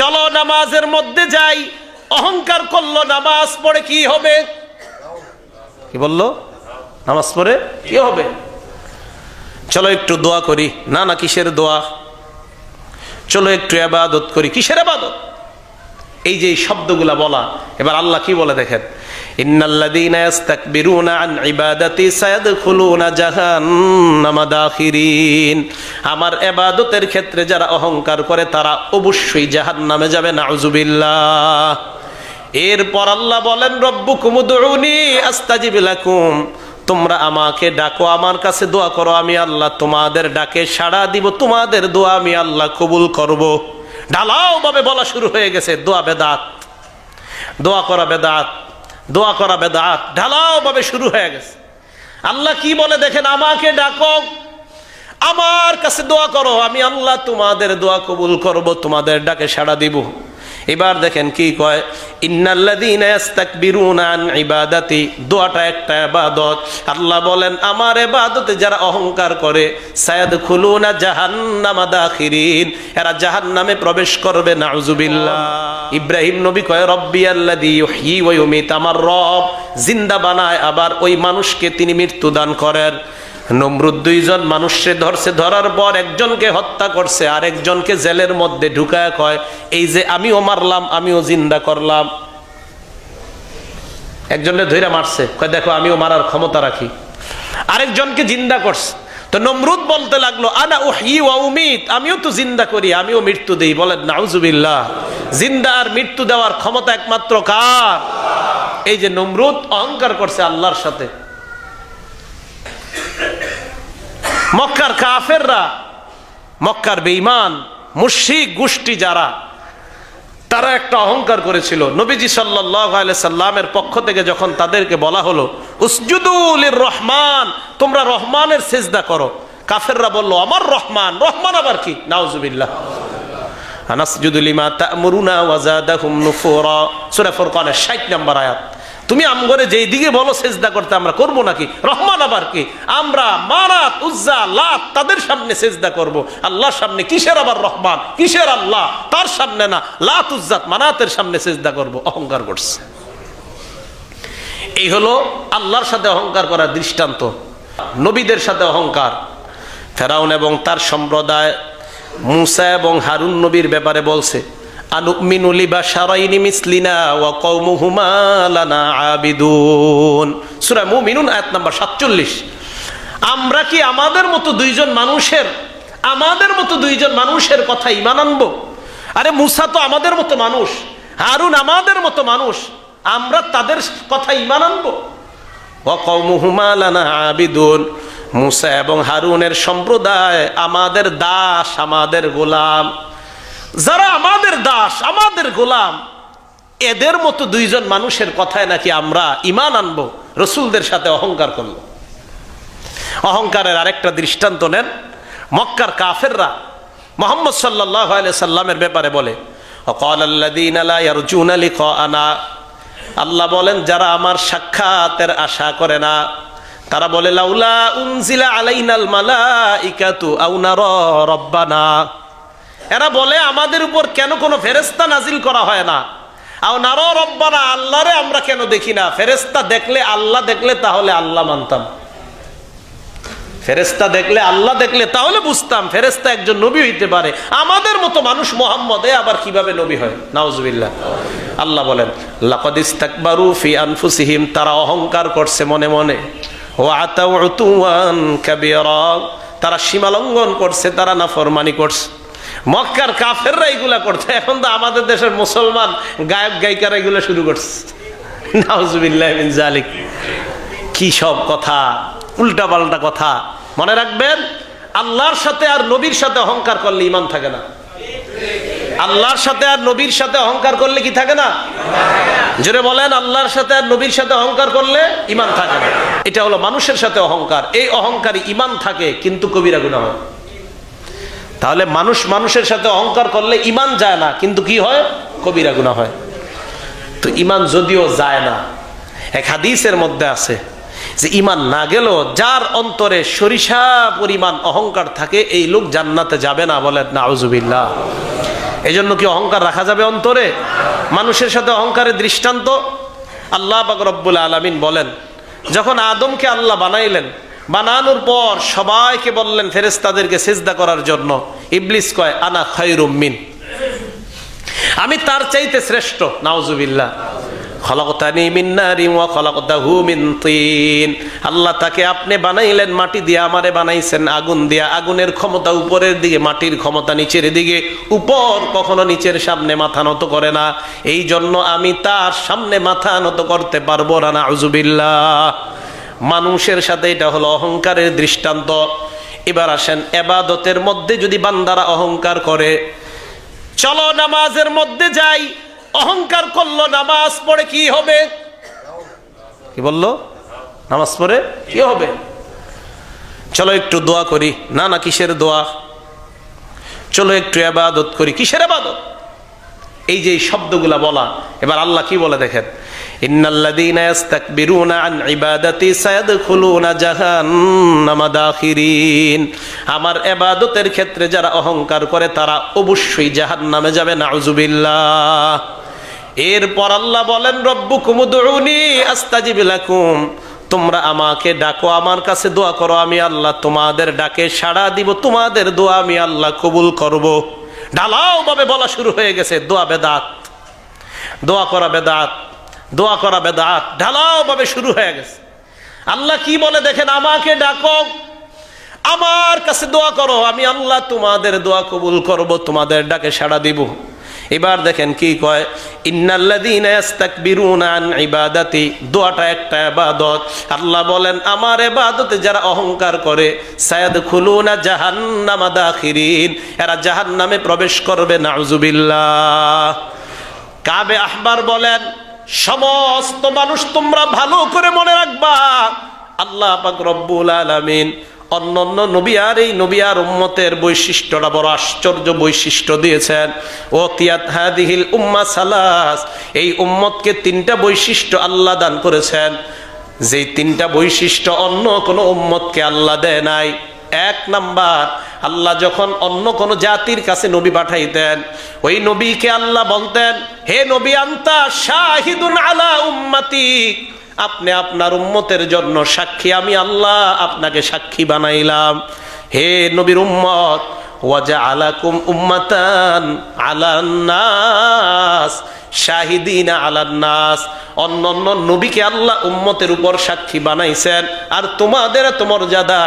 চলো নামাজের মধ্যে যাই। অহংকার করল, নামাজ পড়ে কি হবে? কি বলল? নামাজ পড়ে কি হবে? চলো একটু দোয়া করি। না না, কিসের দোয়া? চলো একটু আবাদত করি। কিসের আবাদত? এই যে শব্দগুলা বলা। এবার আল্লাহ কি বলে দেখেন? ইন্নাল্লাযীনা ইস্তাকবিরুনা আন ইবাদাতি সায়াদখুলুনা জাহান্নামা দাখিরিন। আমার ইবাদতের ক্ষেত্রে যারা অহংকার করে, তারা অবশ্যই জাহান্নামে যাবে, নাউজুবিল্লাহ। এরপর আল্লাহ বলেন, রব্বুকুম উদউনি আস্তাজিব লাকুম। তোমরা আমাকে ডাকো, আমার কাছে দোয়া করো, আমি আল্লাহ তোমাদের ডাকে সাড়া দিব, তোমাদের দোয়া আমি আল্লাহ কবুল করব। ঢালাও ভাবে বলা শুরু হয়ে গেছে, দোয়া বেদাত। দোয়া করা বেদাত। দোয়া করা বেদাত, ঢালাও ভাবে শুরু হয়ে গেছে। আল্লাহ কি বলে দেখেন, আমাকে ডাকো, আমার কাছে দোয়া করো, আমি আল্লাহ তোমাদের দোয়া কবুল করব, তোমাদের ডাকে সাড়া দিব। এবার দেখেন কি কয় একটা আল্লাহ বলেন, আমার যারা অহংকার করে এরা জাহান্নামে প্রবেশ ইব্রাহিম নবী কয় রব্বি আল্লাযী আমার রব জিন্দা বানায়, আবার ওই মানুষকে তিনি মৃত্যু দান করেন। নমরুদ দুইজন মানুষকে ধরছে, ধরার পর একজনকে হত্যা করছে আর একজনকে জেলের মধ্যে ঢুকায় কয়, এই যে আমিও মারলাম, আমিও জিন্দা করলাম। একজনে ধৈরা মারছে, কয়, দেখো, আমিও মারার ক্ষমতা রাখি। আরেকজনকে জিন্দা করছে। তো নমরুদ বলতে লাগল, আনা ওহি উমিত, আমিও তো জিন্দা করি, আমিও মৃত্যু দিই। বলেন, নাউজুবিল্লাহ, জিন্দা আর মৃত্যু দেওয়ার ক্ষমতা একমাত্র কার? এই যে নমরুদ অহংকার করছে আল্লাহর সাথে। মক্কার কাফেররা, মক্কার বেঈমান মুশিক গোষ্ঠী যারা, তারা একটা অহংকার করেছিল। নবীজি সাল্লাহ সাল্লামের পক্ষ থেকে যখন তাদেরকে বলা হলো উসজুদুল রহমান তোমরা রহমানের সেজদা করো। কাফেররা বলল, আমার রহমান রহমান আবার কি? নাউজুবিল্লাহ। আনাসজুদুলিমা তা'মুরুনা ওয়াজাদাহুম নুফুরা। সূরা ফুরকানের 60 নম্বর আয়াত। তুমি আমগরে যেই দিকে বলো সেজদা করতে আমরা করব নাকি? রহমান আবার কি? আমরা মারাত, উজ্জা, লাত তাদের সামনে সেজদা করব। আল্লাহর সামনে কিসের আবার রহমান? কিসের আল্লাহ? তার সামনে না, লাত উজ্জাত মানাতের সামনে সেজদা করব। অহংকার করছে। এই হলো আল্লাহর সাথে অহংকার করার দৃষ্টান্ত। নবীদের সাথে অহংকার। ফেরাউন এবং তার সম্প্রদায় মুসা এবং হারুন নবীর ব্যাপারে বলছে আনুমিনু লিবাশারাইনি মিসলিনা ওয়া কওমুহুমা লানা আবিদুন। সূরা মুমিনুন আয়াত নাম্বার 47 আমরা কি আমাদের মতো দুইজন মানুষের, আমাদের মতো দুইজন মানুষের কথা ঈমান আনব? আরে মুসা তো আমাদের মতো মানুষ, হারুন আমাদের মতো মানুষ, আমরা তাদের কথা ঈমান আনব? আবিদুন। মুসা এবং হারুনের সম্প্রদায় আমাদের দাস, আমাদের গোলাম। যারা আমাদের দাস, আমাদের গোলাম, এদের মতো দুইজন মানুষের কথায় নাকি আমরা ইমান আনব? রসুলদের সাথে অহংকার করল অহংকারের আরেকটা দৃষ্টান্ত নেন। মক্কার কাফেররা মোহাম্মদ সাল্লাহ সাল্লামের ব্যাপারে বলে আল্লাহ বলেন, যারা আমার সাক্ষাতের আশা করে না, তারা বলে, লাউলা উনজিলা আলাইনাল মালাইকাতু আও নারা রব্বানা। এরা বলে, আমাদের উপর কেন কোনো ফেরেস্তা নাজিল করা হয় না? আও নারো আল্লাহরে আমরা কেন দেখি না? ফেরেস্তা দেখলে আল্লাহ দেখলে, তাহলে আল্লাহ মানতাম। ফেরেস্তা দেখলে আল্লাহ দেখলে, তাহলে বুঝতাম ফেরেস্তা একজন নবী হইতে পারে। আমাদের মতো মানুষ মোহাম্মদ আবার কীভাবে নবী হয়? নাউজুবিল্লাহ। আল্লাহ বলেন, লাকদ ইস্তাকবারু ফি আনফুসিহিম তারা অহংকার করছে মনে মনে। ও উতুয়ান তারা সীমালঙ্ঘন করছে, তারা নাফরমানি করছে। মক্কার কাফেররা এগুলা করছে। এখন তো আমাদের দেশের মুসলমান গায়ক, গায়িকারা এগুলো শুরু করছে। জালিক কি সব কথা উল্টা পাল্টা কথা। মনে রাখবেন, আল্লাহর সাথে আর নবীর সাথে অহংকার করলে ইমান থাকে না। আল্লাহর সাথে আর নবীর সাথে অহংকার করলে কি থাকে না? জোরে বলেন, আল্লাহর সাথে আর নবীর সাথে অহংকার করলে ইমান থাকে না। এটা হলো মানুষের সাথে অহংকার। এই অহংকারী ইমান থাকে, কিন্তু কবিরা গুণা হয় তাহলে মানুষ মানুষের সাথে অহংকার করলে ইমান যায় না, কিন্তু কি হয়? কবিরা গুণা হয়। তো ইমান যদিও যায় না, এক হাদিসের মধ্যে আছে যে ইমান না গেলেও যার অন্তরে সরিষা পরিমাণ অহংকার থাকে, এই লোক জান্নাতে যাবে না বলেন না আউজুবিল্লাহ এই জন্য কি অহংকার রাখা যাবে অন্তরে? মানুষের সাথে অহংকারের দৃষ্টান্ত। আল্লাহ পাক রব্বুল আলমিন বলেন, যখন আদমকে আল্লাহ বানাইলেন বানানোর পর সবাইকে বললেন ফেরেস্তাদেরকে সেজদা করার জন্য। ইবলিস কয়, আনা খৈরুমিন আমি তার চাইতে শ্রেষ্ঠ তিন। আল্লাহ তাকে আপনি বানাইলেন, মাটি দিয়ে আমারে বানাইছেন, আগুন দিয়া। আগুনের ক্ষমতা উপরের দিকে, মাটির ক্ষমতা নিচের দিকে। উপর কখনো নিচের সামনে মাথা নত করে না। এই জন্য আমি তার সামনে মাথা নত করতে পারব না, নাউজুবিল্লাহ। মানুষের সাথে এটা হলো অহংকারের দৃষ্টান্ত। এবার আসেন, এবাদতের মধ্যে যদি বান্দারা অহংকার করে, চলো নামাজের মধ্যে যাই, অহংকার করল, নামাজ পড়ে কি হবে? কি বলল? নামাজ পড়ে কি হবে? চলো একটু দোয়া করি। না না, কিসের দোয়া? চলো একটু আবাদত করি। কিসের আবাদত এই যে শব্দগুলা বলা, এবার আল্লাহ কি বলে দেখেন? ইন্নাল্লাযীনা ইস্তাকবিরুনা আন ইবাদাতি সায়াদখুলুনা জাহান্নামা দাখিরিন। আমার ইবাদতের ক্ষেত্রে যারা অহংকার করে, তারা অবশ্যই জাহান্নামে যাবে, নাউজুবিল্লাহ। এরপর আল্লাহ বলেন, রব্বুকুম উদউনি আস্তাজিব লাকুম। তোমরা আমাকে ডাকো, আমার কাছে দোয়া করো, আমি আল্লাহ তোমাদের ডাকে সাড়া দিব, তোমাদের দোয়া আমি আল্লাহ কবুল করব। ঢালাও ভাবে বলা শুরু হয়ে গেছে, দোয়া বেদাত। দোয়া করা বেদাত। দোয়া করা বেদাত, ঢালাও ভাবে শুরু হয়ে গেছে। আল্লাহ কি বলে দেখেন, আমাকে ডাকো, আমার কাছে দোয়া করো, আমি আল্লাহ তোমাদের দোয়া কবুল করব, তোমাদের ডাকে সাড়া দিব। এবার দেখেন কি কয় ইবাদাতি দোয়াটা একটা ইবাদত। আল্লাহ বলেন, আমার ইবাদতে যারা অহংকার করে, সায়াদখুলুনা জাহান্নামা দাখিরিন এরা জাহান্নামে প্রবেশ করবে, নাউজুবিল্লাহ। কাবে আহবার বলেন সমস্ত মানুষ তোমরা ভালো করে মনে রাখবা। আল্লাহ রব্বুল আলামিন অন্য অন্য নবী আর এই নবী আর উম্মতের বৈশিষ্ট্যটা বড় আশ্চর্য বৈশিষ্ট্য দিয়েছেন। ও তিয়াত হাদিহিল উম্মা সালাস, এই উম্মতকে তিনটা বৈশিষ্ট্য আল্লাহ দান করেছেন। যেই তিনটা বৈশিষ্ট্য অন্য কোনো উম্মতকে আল্লাহ দেয় নাই। এক নাম্বার আল্লাহ যখন অন্য কোন জাতির কাছে নবী পাঠাইতেন, ওই নবীকে আল্লাহ বলতেন, হে নবী আন্তা শাহিদুন আলা উম্মাতিক আপনি আপনার উম্মতের জন্য সাক্ষী, আমি আল্লাহ আপনাকে সাক্ষী বানাইলাম। হে নবীর উম্মত, ওয়াজা আলাকুম উম্মাতান আলান্নাস শাহিদিনা আলান্নাস অন্য অন্য নবীকে আল্লাহ উম্মতের উপর সাক্ষী বানাইছেন। আর তোমাদের তোমার জাদা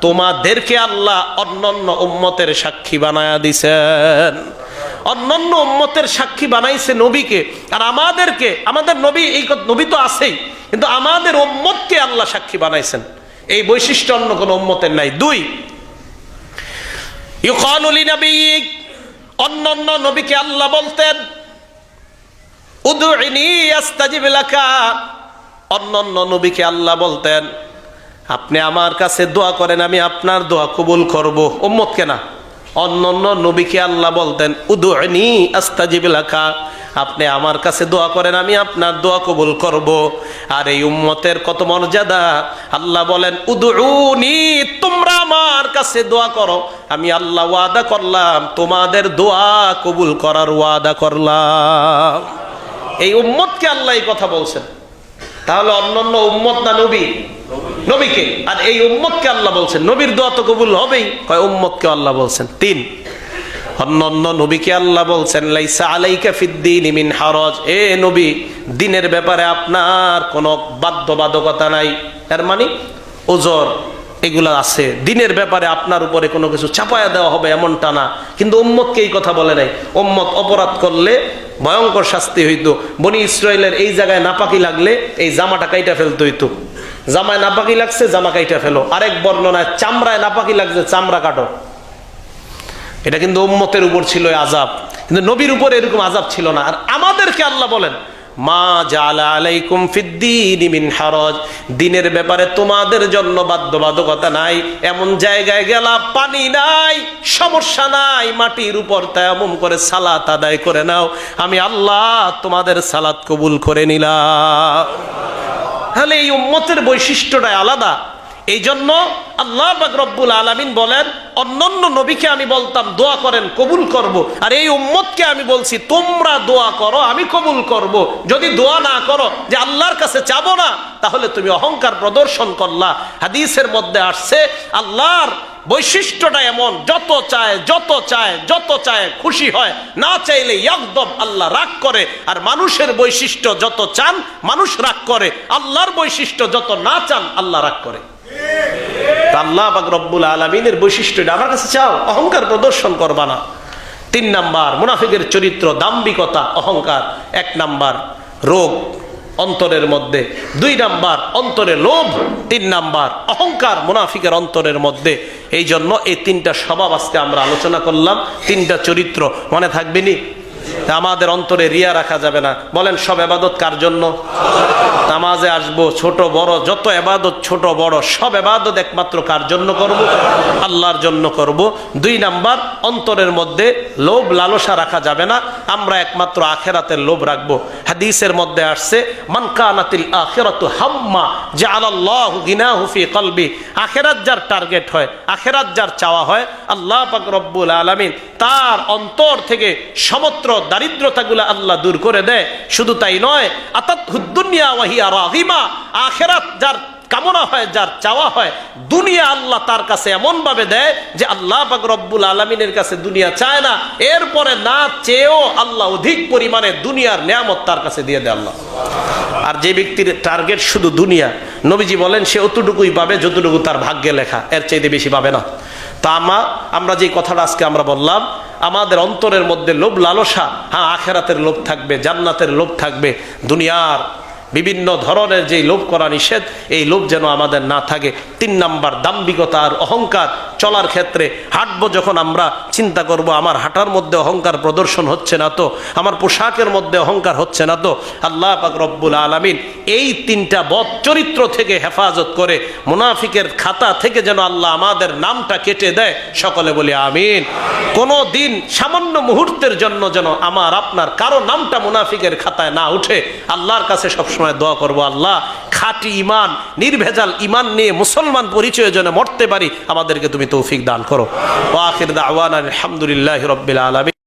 তোমাদেরকে আল্লাহ অন্যান্য উম্মতের সাক্ষী বানায়া দিছেন। অন্যান্য উম্মতের সাক্ষী বানাইছে নবীকে। আর আমাদেরকে, আমাদের নবী, এই নবী তো আছেই, কিন্তু আমাদের উম্মতকে আল্লাহ সাক্ষী বানাইছেন। এই বৈশিষ্ট্য অন্য কোনো উম্মতের নাই। দুই ইউকালুলি নবী অন্যান্য নবীকে আল্লাহ বলতেন উদুইনি আস্তাজিব লাকা। অন্যান্য নবীকে আল্লাহ বলতেন আপনি আমার কাছে দোয়া করেন, আমি আপনার দোয়া কবুল করব। উম্মত কেনা? অন্য অন্য নবীকে আল্লাহ বলতেন উদুইনি আস্তাজিব লাকা। আপনি আমার কাছে দোয়া করেন, আমি আপনার দোয়া কবুল করব। আর এই উম্মতের কত মর্যাদা? আল্লাহ বলেন উদুনি তোমরা আমার কাছে দোয়া করো। আমি আল্লাহ ওয়াদা করলাম, তোমাদের দোয়া কবুল করার ওয়াদা করলাম। এই উম্মতকে আল্লাহ এই কথা বলছেন। তাহলে অন্যান্য উম্মত না নবী? নবীকে। আর এই উম্মতকে আল্লাহ বলছেন, নবীর দোয়া তো কবুল হবেই। কয় উম্মতকে আল্লাহ বলছেন? তিন। নবীকে বলছেন আলাইকা ফিদ্দিন ইমিন হারজ। এ নবী, দিনের ব্যাপারে আপনার কোনো বাধ্যবাধকতা নাই। এর মানে ওজর। এগুলা আছে। দিনের ব্যাপারে আপনার উপরে কোনো কিছু চাপায়া দেওয়া হবে এমনটা না। কিন্তু উম্মতকে এই কথা বলে নাই। উম্মত অপরাধ করলে ভয়ঙ্কর শাস্তি হইতো। বনি ইসরায়েলের এই জায়গায় নাপাকি লাগলে এই জামাটা কাইটা ফেলতে হইতো। জামায় নাপাকি লাগছে, জামা কাইটা ফেলো। আরেক বর্ণনায়, চামড়ায় নাপাকি লাগছে, চামড়া কাটো। এটা কিন্তু উম্মতের উপর ছিল আজাব কিন্তু নবীর উপর এরকম আজাব ছিল না। আর আমাদেরকে আল্লাহ বলেন মা জালা আলাইকুম ফিদ্দিন মিন হারজ। দিনের ব্যাপারে তোমাদের জন্য বাধ্যবাধকতা নাই, এমন জায়গায় গেলা পানি নাই, সমস্যা নাই, মাটির উপর তেমন করে সালাত আদায় করে নাও। আমি আল্লাহ তোমাদের সালাত কবুল করে নিলাম। তাহলে এই উম্মতের বৈশিষ্ট্যটাই আলাদা। এই জন্য আল্লাহ রব্বুল আলামিন বলেন, অন্যান্য নবীকে আমি বলতাম, দোয়া করেন, কবুল করব। আর এই উম্মতকে আমি বলছি, তোমরা দোয়া করো, আমি কবুল করব। যদি দোয়া না করো, যে আল্লাহর কাছে চাবো না, তাহলে তুমি অহংকার প্রদর্শন করলা। হাদিসের মধ্যে আসছে, আল্লাহর বৈশিষ্ট্যটা এমন, যত চায় যত চায় যত চায় খুশি হয়, না চাইলে একদম আল্লাহ রাগ করে। আর মানুষের বৈশিষ্ট্য যত চান, মানুষ রাগ করে। আল্লাহর বৈশিষ্ট্য যত না চান, আল্লাহ রাগ করে। আল্লাহ বাক রব্বুল আলমিনের বৈশিষ্ট্য আমার কাছে চাও, অহংকার প্রদর্শন করবা না। তিন নাম্বার, মুনাফিকের চরিত্র দাম্বিকতা অহংকার। এক নাম্বার, রোগ, অন্তরের মধ্যে। দুই নাম্বার, অন্তরে লোভ। তিন নাম্বার, অহংকার মুনাফিকের অন্তরের মধ্যে। এই জন্য এই তিনটা স্বভাব আজকে আমরা আলোচনা করলাম। তিনটা চরিত্র মনে থাকবেনি আমাদের অন্তরে রিয়া রাখা যাবে না। বলেন, সব এবাদত কার জন্য? নামাজে আসব, ছোট, বড়, যত এবাদত ছোট, বড়, সব এবাদত একমাত্র কার জন্য করব? আল্লাহর জন্য করব। দুই নাম্বার, অন্তরের মধ্যে লোভ, লালসা রাখা যাবে না। আমরা একমাত্র আখেরাতের লোভ রাখব। হাদিসের মধ্যে আসছে মানকানাতিল আখেরাতু হাম্মা যে আল্লাহ গিনাহু ফি কলবি। আখেরাত যার টার্গেট হয়, আখেরাত যার চাওয়া হয়, আল্লাহ পাক রব্বুল আলামিন তার অন্তর থেকে সমত্র দারিদ্রতাগুলো আল্লাহ দূর করে দেয়, শুধু তাই নয় আতাত হুদ্দুনিয়া ওয়াহিয়া রাহিমা আখেরাত যার কামনা হয়, যার চাওয়া হয়, দুনিয়া আল্লাহ তার কাছে এমন ভাবে দেয় যে আল্লাহ রব্বুল আলমিনের কাছে দুনিয়া চায় না, এরপরে না চেয়েও আল্লাহ অধিক পরিমাণে দুনিয়ার নিয়ামত তার কাছে দিয়ে দেয় আল্লাহ। আর যে ব্যক্তির টার্গেট শুধু দুনিয়া, নবীজি বলেন, সে অতটুকুই পাবে যতটুকু তার ভাগ্যে লেখা, এর চাইতে বেশি পাবে না। তা আমা আমরা যে কথাটা আজকে আমরা বললাম আমাদের অন্তরের মধ্যে লোভ লালসা হ্যাঁ আখেরাতের লোভ থাকবে, জান্নাতের লোভ থাকবে, দুনিয়ার বিভিন্ন ধরনের যে লোভ করা নিষেধ, এই লোভ যেন আমাদের না থাকে। তিন নাম্বার দাম্বিকতা আর অহংকার। চলার ক্ষেত্রে হাঁটবো যখন আমরা, চিন্তা করব, আমার হাঁটার মধ্যে অহংকার প্রদর্শন হচ্ছে না তো? আমার পোশাকের মধ্যে অহংকার হচ্ছে না তো? আল্লাহ পাক রব্বুল আলমিন এই তিনটা বদ চরিত্র থেকে হেফাজত করে মুনাফিকের খাতা থেকে যেন আল্লাহ আমাদের নামটা কেটে দেয়, সকলে বলি আমিন। কোনো দিন সামান্য মুহূর্তের জন্য যেন আমার, আপনার কারও নামটা মুনাফিকের খাতায় না উঠে, আল্লাহর কাছে সবসময় দোয়া করব, আল্লাহ খাঁটি ইমান, নির্ভেজাল ইমান নিয়ে মুসলমান পরিচয় যেন মরতে পারি, আমাদেরকে তুমি তৌফিক দান করো। ও আখির দাওয়ান আলহামদুলিল্লাহ রব্বিল আলমী